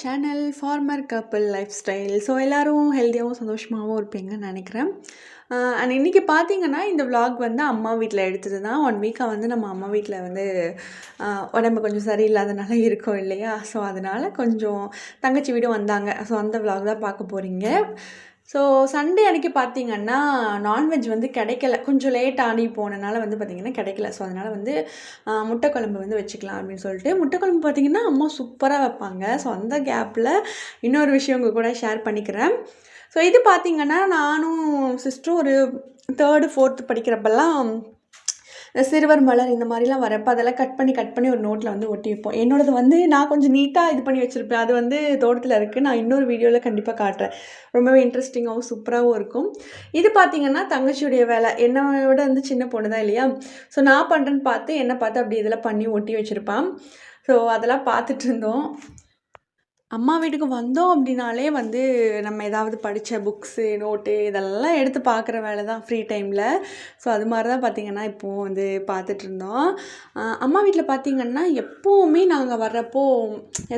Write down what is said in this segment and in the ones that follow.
Channel former couple lifestyle so எல்லோரும் ஹெல்த்தியாகவும் சந்தோஷமாகவும் இருப்பீங்கன்னு நினைக்கிறேன். அண்ட் இன்றைக்கி பார்த்தீங்கன்னா இந்த விலாக் வந்து அம்மா வீட்டில் எடுத்தது தான். ஒன் வீக்காக வந்து நம்ம அம்மா வீட்டில் வந்து உடம்பு கொஞ்சம் சரியில்லாதனால இருக்கோம் இல்லையா? ஸோ அதனால் கொஞ்சம் தங்கச்சி வீடும் வந்தாங்க. ஸோ அந்த விலாக் தான் பார்க்க போகிறீங்க ஸோ சண்டே அன்றைக்கி பார்த்தீங்கன்னா நான்வெஜ் வந்து கிடைக்கல. கொஞ்சம் லேட் ஆனி போனனால வந்து பார்த்திங்கன்னா கிடைக்கல. ஸோ அதனால் வந்து முட்டை குழம்பு வந்து வச்சுக்கலாம் அப்படின்னு சொல்லிட்டு முட்டை குழம்பு பார்த்திங்கன்னா அம்மா சூப்பராக வைப்பாங்க. ஸோ அந்த கேப்பில் இன்னொரு விஷயம் உங்கள் கூட ஷேர் பண்ணிக்கிறேன். ஸோ இது பார்த்திங்கன்னா நானும் சிஸ்டரும் ஒரு தேர்டு ஃபோர்த்து படிக்கிறப்பெல்லாம் சிறுவர் மலர் இந்த மாதிரிலாம் வரப்போ அதெல்லாம் கட் பண்ணி கட் பண்ணி ஒரு நோட்டில் வந்து ஒட்டி வைப்போம் என்னோடது வந்து நான் கொஞ்சம் நீட்டாக இது பண்ணி வச்சுருப்பேன். அது வந்து தோட்டத்தில் இருக்குது நான் இன்னொரு வீடியோவில் கண்டிப்பாக காட்டுறேன். ரொம்பவே இன்ட்ரெஸ்டிங்காகவும் சூப்பராகவும் இருக்கும். இது பார்த்திங்கன்னா தங்கச்சியுடைய வேலை. என்னை விட வந்து சின்ன பொண்ணு தான் இல்லையா? ஸோ நான் பண்ணுறேன்னு பார்த்து என்னை பார்த்து அப்படி இதெல்லாம் பண்ணி ஒட்டி வச்சுருப்பான். ஸோ அதெல்லாம் பார்த்துட்டு இருந்தோம். அம்மா வீட்டுக்கு வந்தோம் அப்படின்னாலே வந்து நம்ம ஏதாவது படித்த புக்ஸு நோட்டு இதெல்லாம் எடுத்து பார்க்குற வேலை தான் ஃப்ரீ டைமில் ஸோ அது மாதிரி தான் பார்த்திங்கன்னா இப்போது வந்து பார்த்துட்ருந்தோம் அம்மா வீட்டில் பார்த்திங்கன்னா எப்போவுமே நாங்கள் வர்றப்போ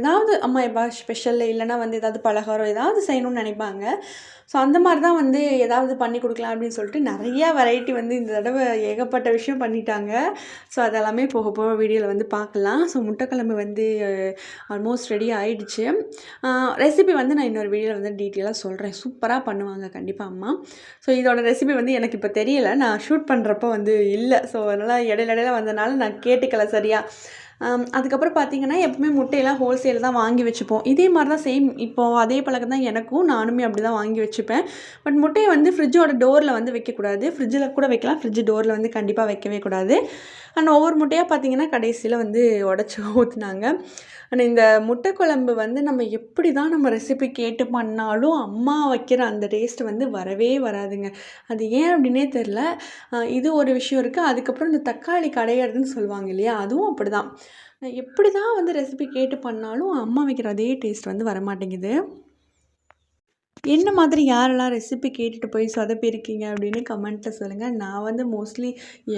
ஏதாவது அம்மா எப்போ ஸ்பெஷல் இல்லைன்னா வந்து ஏதாவது பலகாரம் ஏதாவது செய்யணும்னு நினைப்பாங்க. ஸோ அந்த மாதிரி தான் வந்து ஏதாவது பண்ணி கொடுக்கலாம் அப்படின்னு சொல்லிட்டு நிறைய வெரைட்டி வந்து இந்த தடவை ஏகப்பட்ட விஷயம் பண்ணிட்டாங்க. ஸோ அதெல்லாமே போக போக வீடியோவில் வந்து பார்க்கலாம். ஸோ முட்டைக்கிழம்பு வந்து ஆல்மோஸ்ட் ரெடி ஆகிடுச்சு ரெசிபி வந்து நான் இன்னொரு வீடியோவில் வந்து டீட்டெயிலாக சொல்கிறேன் சூப்பராக பண்ணுவாங்க கண்டிப்பாக அம்மா. ஸோ இதோட ரெசிபி வந்து எனக்கு இப்போ தெரியல. நான் ஷூட் பண்ணுறப்போ வந்து இல்லை. ஸோ அதனால் இடையில இடையில வந்தனால நான் கேட்டுக்கல சரியா. அதுக்கப்புறம் பார்த்தீங்கன்னா எப்பவுமே முட்டையெல்லாம் ஹோல்சேல் தான் வாங்கி வச்சுப்போம். இதே மாதிரி தான் சேம் இப்போது அதே பழக்கம் தான் எனக்கும் நானுமே அப்படி தான் வாங்கி வச்சுப்பேன். பட் முட்டையை வந்து ஃப்ரிட்ஜோட டோரில் வந்து வைக்கக்கூடாது. ஃப்ரிட்ஜில் கூட வைக்கலாம். ஃப்ரிட்ஜ் டோரில் வந்து கண்டிப்பாக வைக்கவே கூடாது. அண்ட் ஒவ்வொரு முட்டையாக பார்த்தீங்கன்னா கடைசியில் வந்து உடச்சி ஊற்றுனாங்க அண்ட் இந்த முட்டை குழம்பு வந்து நம்ம எப்படி தான் நம்ம ரெசிபி கேட்டு பண்ணாலும் அம்மா வைக்கிற அந்த டேஸ்ட் வந்து வரவே வராதுங்க. அது ஏன் அப்படின்னே தெரில இது ஒரு விஷயம் இருக்குது அதுக்கப்புறம் இந்த தக்காளி கடையிறதுன்னு சொல்லுவாங்க இல்லையா? அதுவும் அப்படி தான் எப்படி தான் வந்து ரெசிபி கேட்டு பண்ணாலும் அம்மா வைக்கிற அதே டேஸ்ட் வந்து வரமாட்டேங்குது. என்ன மாதிரி யாரெல்லாம் ரெசிபி கேட்டுட்டு போய் சொதப்பியிருக்கீங்க அப்படின்னு கமெண்ட்டில் சொல்லுங்கள் நான் வந்து மோஸ்ட்லி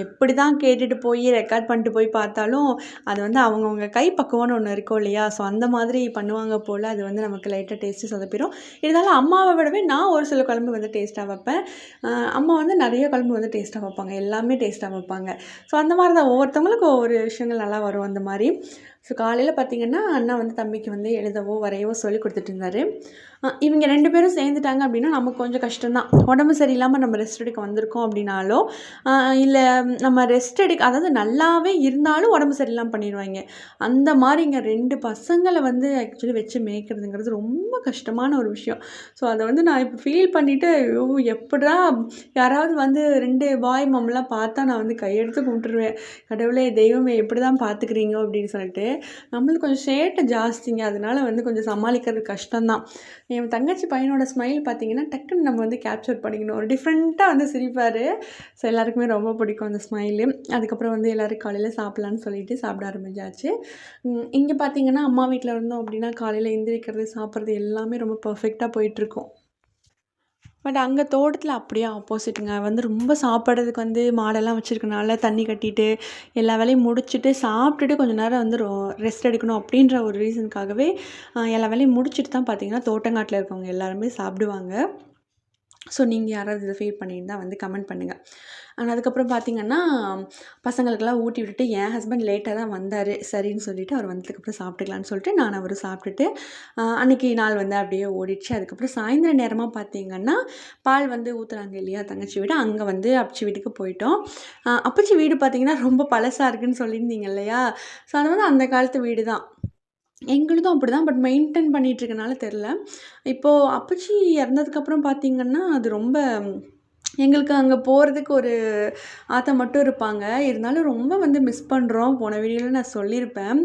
எப்படி தான் கேட்டுட்டு போய் ரெக்கார்ட் பண்ணிட்டு போய் பார்த்தாலும் அது வந்து அவங்கவுங்க கை பக்குவம்னு ஒன்று இருக்கும் இல்லையா? ஸோ அந்த மாதிரி பண்ணுவாங்க போல் அது வந்து நமக்கு லைட்டாக டேஸ்ட்டு சொதப்பிடும் இருந்தாலும் அம்மாவை விடவே நான் ஒரு சில குழம்பு வந்து டேஸ்ட்டாக வைப்பேன். அம்மா வந்து நிறைய குழம்பு வந்து டேஸ்ட்டாக வைப்பாங்க. எல்லாமே டேஸ்ட்டாக வைப்பாங்க. ஸோ அந்த மாதிரி தான் ஒவ்வொருத்தவங்களுக்கு ஒவ்வொரு விஷயங்கள் நல்லா வரும் அந்த மாதிரி. ஸோ காலையில் பார்த்தீங்கன்னா அண்ணா வந்து தம்பிக்கு வந்து எழுதவோ வரையவோ சொல்லி கொடுத்துட்டு இருந்தார். இவங்க ரெண்டு பேரும் சேர்ந்துட்டாங்க அப்படின்னா நமக்கு கொஞ்சம் கஷ்டம்தான். உடம்பு சரியில்லாமல் நம்ம ரெஸ்ட் எடுக்க வந்திருக்கோம் அப்படின்னாலோ இல்லை நம்ம ரெஸ்ட் எடுக்க அதாவது நல்லாவே இருந்தாலும் உடம்பு சரியில்லாமல் பண்ணிடுவாங்க. அந்த மாதிரி இங்கே ரெண்டு பசங்களை வந்து ஆக்சுவலி வச்சு மேய்க்கிறதுங்கிறது ரொம்ப கஷ்டமான ஒரு விஷயம். ஸோ அதை வந்து நான் இப்போ ஃபீல் பண்ணிவிட்டு ஐயோ எப்படா யாராவது வந்து ரெண்டு பாய் மம்லாம் பார்த்தா நான் வந்து கையெடுத்து கும்பிட்டுருவேன். கடவுளே தெய்வமே எப்படி தான் பார்த்துக்கிறீங்க அப்படின்னு சொல்லிட்டு நம்மளுக்கு கொஞ்சம் ஷேட்டை ஜாஸ்திங்க. அதனால வந்து கொஞ்சம் சமாளிக்கிறது கஷ்டம்தான். என் தங்கச்சி பையனோட ஸ்மைல் பார்த்தீங்கன்னா டக்குன்னு நம்ம வந்து கேப்சர் பண்ணிக்கணும். ஒரு டிஃப்ரெண்ட்டாக வந்து சிரிப்பார். ஸோ எல்லாருக்குமே ரொம்ப பிடிக்கும் அந்த ஸ்மைலு அதுக்கப்புறம் வந்து எல்லோரும் காலையில் சாப்பிட்லான்னு சொல்லிட்டு சாப்பிட ஆரம்பிச்சாச்சு. இங்கே பார்த்தீங்கன்னா அம்மா வீட்டில் இருந்தோம் அப்படின்னா காலையில் எந்திரிக்கிறது சாப்பிட்றது எல்லாமே ரொம்ப பர்ஃபெக்டாக போயிட்டுருக்கும் பட் அங்கே தோட்டத்தில் அப்படியே ஆப்போசிட்டுங்க. வந்து ரொம்ப சாப்பிட்றதுக்கு வந்து மாடெல்லாம் வச்சுருக்கனால தண்ணி கட்டிட்டு எல்லா வேலையும் முடிச்சுட்டு சாப்பிட்டுட்டு கொஞ்சம் நேரம் வந்து ரொ ரெஸ்ட் எடுக்கணும் அப்படின்ற ஒரு ரீசனுக்காகவே எல்லா வேலையும் முடிச்சுட்டு தான் பார்த்தீங்கன்னா தோட்டங்காட்டில் இருக்கவங்க எல்லாருமே சாப்பிடுவாங்க. ஸோ நீங்கள் யாராவது இதை ஃபீல் பண்ணியிருந்தால் வந்து கமெண்ட் பண்ணுங்கள் ஆனால் அதுக்கப்புறம் பார்த்தீங்கன்னா பசங்களுக்கெல்லாம் ஊட்டி விட்டுட்டு என் ஹஸ்பண்ட் லேட்டாக தான் வந்தார். சரின்னு சொல்லிவிட்டு அவர் வந்ததுக்கப்புறம் சாப்பிட்டுக்கலான்னு சொல்லிட்டு நான் அவர் சாப்பிட்டுட்டு அன்றைக்கி அன்னைக்கு நாள் வந்து அப்படியே ஓடிடுச்சு. அதுக்கப்புறம் சாயந்தர நேரமாக பார்த்தீங்கன்னா பால் வந்து ஊற்றுறாங்க இல்லையா தங்கச்சி வீடு அங்கே வந்து அப்பச்சி வீட்டுக்கு போயிட்டோம். அப்பச்சி வீடு பார்த்தீங்கன்னா ரொம்ப பழசாக இருக்குன்னு சொல்லியிருந்தீங்க இல்லையா? ஸோ அது வந்து அந்த காலத்து வீடு தான். எங்களுதும் அப்படி தான் பட் மெயின்டைன் பண்ணிகிட்ருக்கனால தெரில. இப்போது அப்பச்சி இறந்ததுக்கப்புறம் பார்த்தீங்கன்னா அது ரொம்ப எங்களுக்கு அங்கே போகிறதுக்கு ஒரு ஆத்தா மட்டும் இருப்பாங்க. இருந்தாலும் ரொம்ப வந்து மிஸ் பண்ணுறோம் போன வீடியோவில் நான் சொல்லியிருப்பேன்.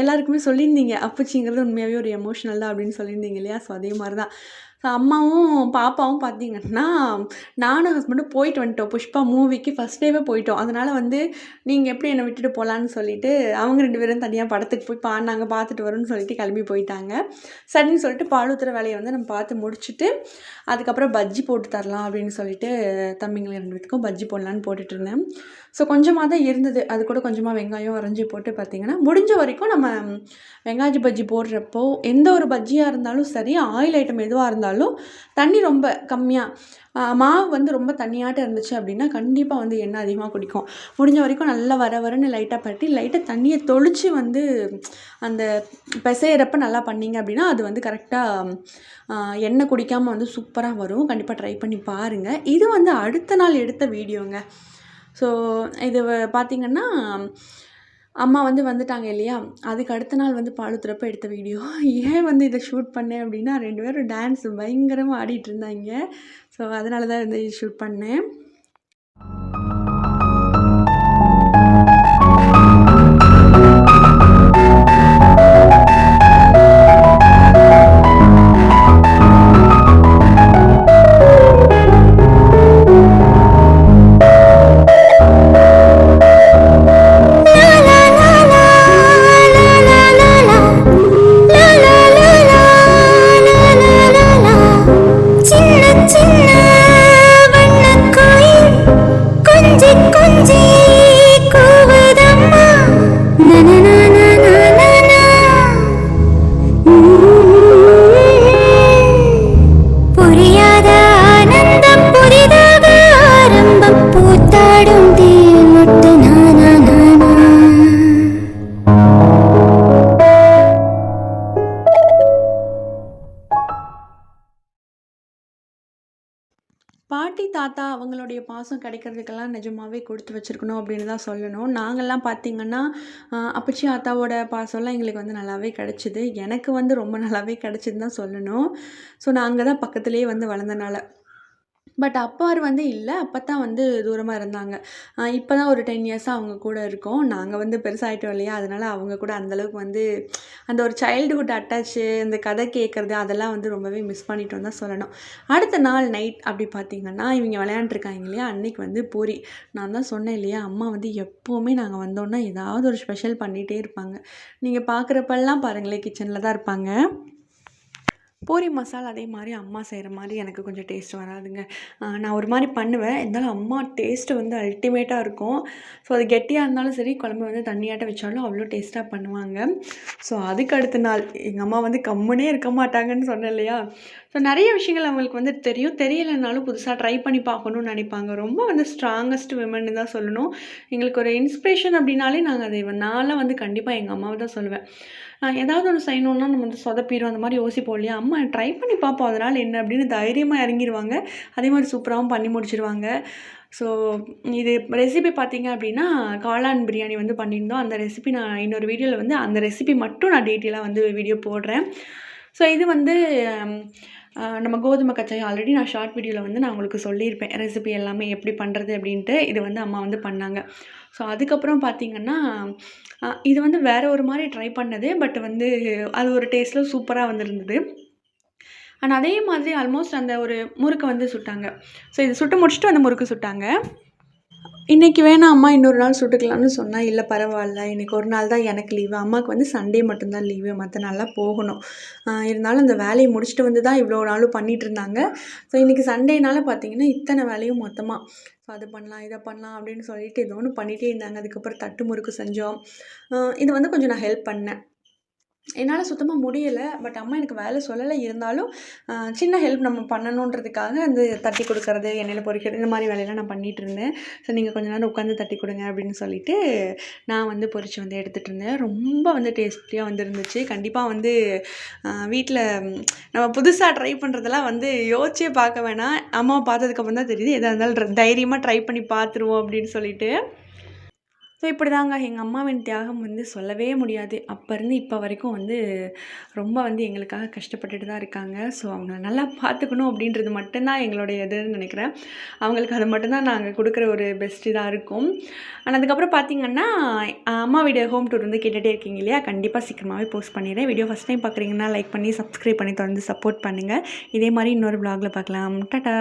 எல்லாருக்குமே சொல்லியிருந்தீங்க அப்பச்சிங்கிறது உண்மையாகவே ஒரு எமோஷனல் தான் அப்படின்னு சொல்லியிருந்தீங்க இல்லையா? ஸோ அதே மாதிரி தான் ஸோ அம்மாவும் பாப்பாவும் பார்த்தீங்கன்னா நானும் ஹஸ்பண்டும் போயிட்டு வந்துட்டோம். புஷ்பா மூவிக்கு ஃபஸ்ட் டேவே போயிட்டோம். அதனால் வந்து நீங்கள் எப்படி என்னை விட்டுட்டு போகலான்னு சொல்லிட்டு அவங்க ரெண்டு பேரும் தனியாக படத்துக்கு போய் பா நாங்கள் பார்த்துட்டு வரோம்னு சொல்லிட்டு கிளம்பி போயிட்டாங்க. சரின்னு சொல்லிட்டு பாலூத்துற வேலையை வந்து நம்ம பார்த்து முடிச்சுட்டு அதுக்கப்புறம் பஜ்ஜி போட்டு தரலாம் அப்படின்னு சொல்லிட்டு தம்பிங்களை ரெண்டு பேத்துக்கும் பஜ்ஜி போடலான்னு போட்டுட்டு இருந்தேன். ஸோ கொஞ்சமாக தான் இருந்தது. அது கூட கொஞ்சமாக வெங்காயம் அரைஞ்சி போட்டு பார்த்திங்கன்னா முடிஞ்ச வரைக்கும் நம்ம வெங்காய பஜ்ஜி போடுறப்போ எந்த ஒரு பஜ்ஜியாக இருந்தாலும் சரி ஆயில் ஐட்டம் எதுவாக இருந்தாலும் தண்ணி ரொம்ப கம்மியாக மாவு வந்து ரொம்ப தண்ணியாட்டம் இருந்துச்சு அப்படின்னா கண்டிப்பாக வந்து எண்ணெய் அதிகமாக குடிக்கும். முடிஞ்ச வரைக்கும் நல்லா வர வரன்னு லைட்டாக பரட்டி லைட்டாக தண்ணியை தொளிச்சு வந்து அந்த பிசையிறப்ப நல்லா பண்ணிங்க அப்படின்னா அது வந்து கரெக்டாக எண்ணெய் குடிக்காமல் வந்து சூப்பராக வரும். கண்டிப்பாக ட்ரை பண்ணி பாருங்கள் இது வந்து அடுத்த நாள் எடுத்த வீடியோங்க. ஸோ இது பார்த்திங்கன்னா அம்மா வந்து வந்துட்டாங்க இல்லையா? அதுக்கு அடுத்த நாள் வந்து பால் ஊத்துறப்ப எடுத்த வீடியோ. ஏன் வந்து இதை ஷூட் பண்ணேன் அப்படின்னா ரெண்டு பேரும் டான்ஸ் பயங்கரமாக ஆடிட்டு இருந்தாங்க. ஸோ அதனால தான் வந்து ஷூட் பண்ணேன். தாத்தா அவங்களுடைய பாசம் கிடைக்கிறதுக்கெல்லாம் நிஜமாகவே கொடுத்து வச்சிருக்கணும் அப்படின்னு தான் சொல்லணும். நாங்கள்லாம் பார்த்திங்கன்னா அப்பச்சி ஆத்தாவோட பாசம்லாம் எங்களுக்கு வந்து நல்லாவே கிடச்சிது. எனக்கு வந்து ரொம்ப நல்லாவே கிடச்சிதுன்னு தான் சொல்லணும். ஸோ நாங்கள் தான் பக்கத்துலேயே வந்து வளர்ந்தனால. பட் அப்பார் வந்து இல்லை அப்போ தான் வந்து தூரமாக இருந்தாங்க. இப்போ தான் ஒரு டென் இயர்ஸாக அவங்க கூட இருக்கோம். நாங்கள் வந்து பெருசாகிட்டோம் இல்லையா? அதனால் அவங்க கூட அந்தளவுக்கு வந்து அந்த ஒரு சைல்டுஹுட் அட்டாச்சு இந்த கதை கேட்குறது அதெல்லாம் வந்து ரொம்பவே மிஸ் பண்ணிட்டோம் தான் சொல்லணும். அடுத்த நாள் நைட் அப்படி பார்த்தீங்கன்னா இவங்க விளையாண்டுருக்காங்க இல்லையா? அன்னைக்கு வந்து பூரி. நான் தான் சொன்னேன் இல்லையா? அம்மா வந்து எப்போவுமே நாங்கள் வந்தோன்னா ஏதாவது ஒரு ஸ்பெஷல் பண்ணிகிட்டே இருப்பாங்க. நீங்கள் பார்க்குறப்பெல்லாம் பாருங்களேன் கிச்சனில் தான் இருப்பாங்க. பூரி மசாலா அதே மாதிரி அம்மா செய்கிற மாதிரி எனக்கு கொஞ்சம் டேஸ்ட் வராதுங்க. நான் ஒரு மாதிரி பண்ணுவேன். இருந்தாலும் அம்மா டேஸ்ட்டு வந்து அல்டிமேட்டாக இருக்கும். ஸோ அது கெட்டியாக இருந்தாலும் சரி குழம்பு வந்து தண்ணியாட்ட வச்சாலும் அவ்வளோ டேஸ்ட்டாக பண்ணுவாங்க. ஸோ அதுக்கு அடுத்த நாள் எங்கள் அம்மா வந்து கம்முனே இருக்க மாட்டாங்கன்னு சொன்னேன் இல்லையா? ஸோ நிறைய விஷயங்கள் அவங்களுக்கு வந்து தெரியும். தெரியலைனாலும் புதுசாக ட்ரை பண்ணி பார்க்கணும்னு நினைப்பாங்க. ரொம்ப வந்து ஸ்ட்ராங்கஸ்ட் விமன் தான் சொல்லணும். எங்களுக்கு ஒரு இன்ஸ்பிரேஷன் அப்படின்னாலே நாங்கள் அதை நாளாக வந்து கண்டிப்பாக எங்கள் அம்மாவை தான் சொல்லுவேன். ஏதாவது ஒன்று செய்யணுன்னா நம்ம வந்து சொதப்பிடும் அந்த மாதிரி யோசிப்போம் இல்லையா? அம்மா ட்ரை பண்ணி பார்ப்போம் அதனால் என்ன அப்படின்னு தைரியமாக இறங்கிடுவாங்க அதே மாதிரி சூப்பராகவும் பண்ணி முடிச்சிருவாங்க. ஸோ இது ரெசிபி பார்த்தீங்க அப்படின்னா காளான் பிரியாணி வந்து பண்ணியிருந்தோம். அந்த ரெசிபி நான் இன்னொரு வீடியோவில் வந்து அந்த ரெசிபி மட்டும் நான் டீட்டெயிலாக வந்து வீடியோ போடுறேன். ஸோ இது வந்து நம்ம கோதுமை கச்சாயம் ஆல்ரெடி நான் ஷார்ட் வீடியோவில் வந்து நான் உங்களுக்கு சொல்லியிருப்பேன். ரெசிபி எல்லாமே எப்படி பண்ணுறது அப்படின்ட்டு. இது வந்து அம்மா வந்து பண்ணாங்க. ஸோ அதுக்கப்புறம் பார்த்திங்கன்னா இது வந்து வேறு ஒரு மாதிரி ட்ரை பண்ணது. பட் வந்து அது ஒரு டேஸ்ட்டில் சூப்பராக வந்திருந்தது. அண்ட் அதே மாதிரி ஆல்மோஸ்ட் அந்த ஒரு முறுக்கு வந்து சுட்டாங்க. ஸோ இது சுட்டு முடிச்சுட்டு அந்த முறுக்கு சுட்டாங்க. இன்றைக்கி வேணாம் அம்மா இன்னொரு நாள் சுட்டுக்கலாம்னு சொன்னால் இல்லை பரவாயில்ல. இன்றைக்கி ஒரு நாள் தான் எனக்கு லீவு அம்மாவுக்கு வந்து சண்டே மட்டும்தான் லீவு மற்ற நாளாக போகணும். இருந்தாலும் அந்த வேலையை முடிச்சுட்டு வந்து தான் இவ்வளோ நாளும் பண்ணிகிட்டு இருந்தாங்க. ஸோ இன்றைக்கி சண்டேனால பார்த்தீங்கன்னா இத்தனை வேலையும் மொத்தமாக ஸோ அது பண்ணலாம் இதை பண்ணலாம் அப்படின்னு சொல்லிட்டு ஏதோ ஒன்று பண்ணிகிட்டே இருந்தாங்க. அதுக்கப்புறம் தட்டு முறுக்கு செஞ்சோம். இது வந்து கொஞ்சம் நான் ஹெல்ப் பண்ணேன். என்னால் சுத்தமாக முடியலை. பட் அம்மா எனக்கு வேலை சொல்லலை. இருந்தாலும் சின்ன ஹெல்ப் நம்ம பண்ணணுன்றதுக்காக வந்து தட்டி கொடுக்கறது எண்ணெயில் பொரிக்கிறது இந்த மாதிரி வேலையெல்லாம் நான் பண்ணிகிட்டு இருந்தேன். ஸோ நீங்கள் கொஞ்ச நேரம் உட்காந்து தட்டி கொடுங்க அப்படின்னு சொல்லிட்டு நான் வந்து பொரிச்சு வந்து எடுத்துகிட்டு இருந்தேன். ரொம்ப வந்து டேஸ்டியாக வந்து இருந்துச்சு. கண்டிப்பாக வந்து வீட்டில் நம்ம புதுசாக ட்ரை பண்ணுறதெல்லாம் வந்து யோசிச்சே பார்க்க வேணாம். அம்மாவை பார்த்ததுக்கப்புறம் தான் தெரியுது. எதாக இருந்தாலும் தைரியமாக ட்ரை பண்ணி பார்த்துருவோம் அப்படின்னு சொல்லிட்டு. ஸோ இப்படி தாங்க எங்கள் அம்மாவின் தியாகம் வந்து சொல்லவே முடியாது. அப்போ இருந்து இப்போ வரைக்கும் வந்து ரொம்ப வந்து எங்களுக்காக கஷ்டப்பட்டுட்டு தான் இருக்காங்க. ஸோ அவங்கள நல்லா பார்த்துக்கணும் அப்படின்றது மட்டும்தான் எங்களுடைய இதுன்னு நினைக்கிறேன். அவங்களுக்கு அது மட்டும்தான் நாங்கள் கொடுக்குற ஒரு பெஸ்ட் இதாக இருக்கும். ஆனால் அதுக்கப்புறம் பார்த்தீங்கன்னா அம்மா வீடியோ ஹோம் டூர் வந்து கேட்டுகிட்டே இருக்கீங்க இல்லையா? கண்டிப்பாக சீக்கிரமாகவே போஸ்ட் பண்ணிடுறேன். வீடியோ ஃபஸ்ட் டைம் பார்க்குறீங்கன்னா லைக் பண்ணி சப்ஸ்கிரைப் பண்ணி தொடர்ந்து சப்போர்ட் பண்ணுங்கள் இதே மாதிரி இன்னொரு vlogல பார்க்கலாம் டாட்டா!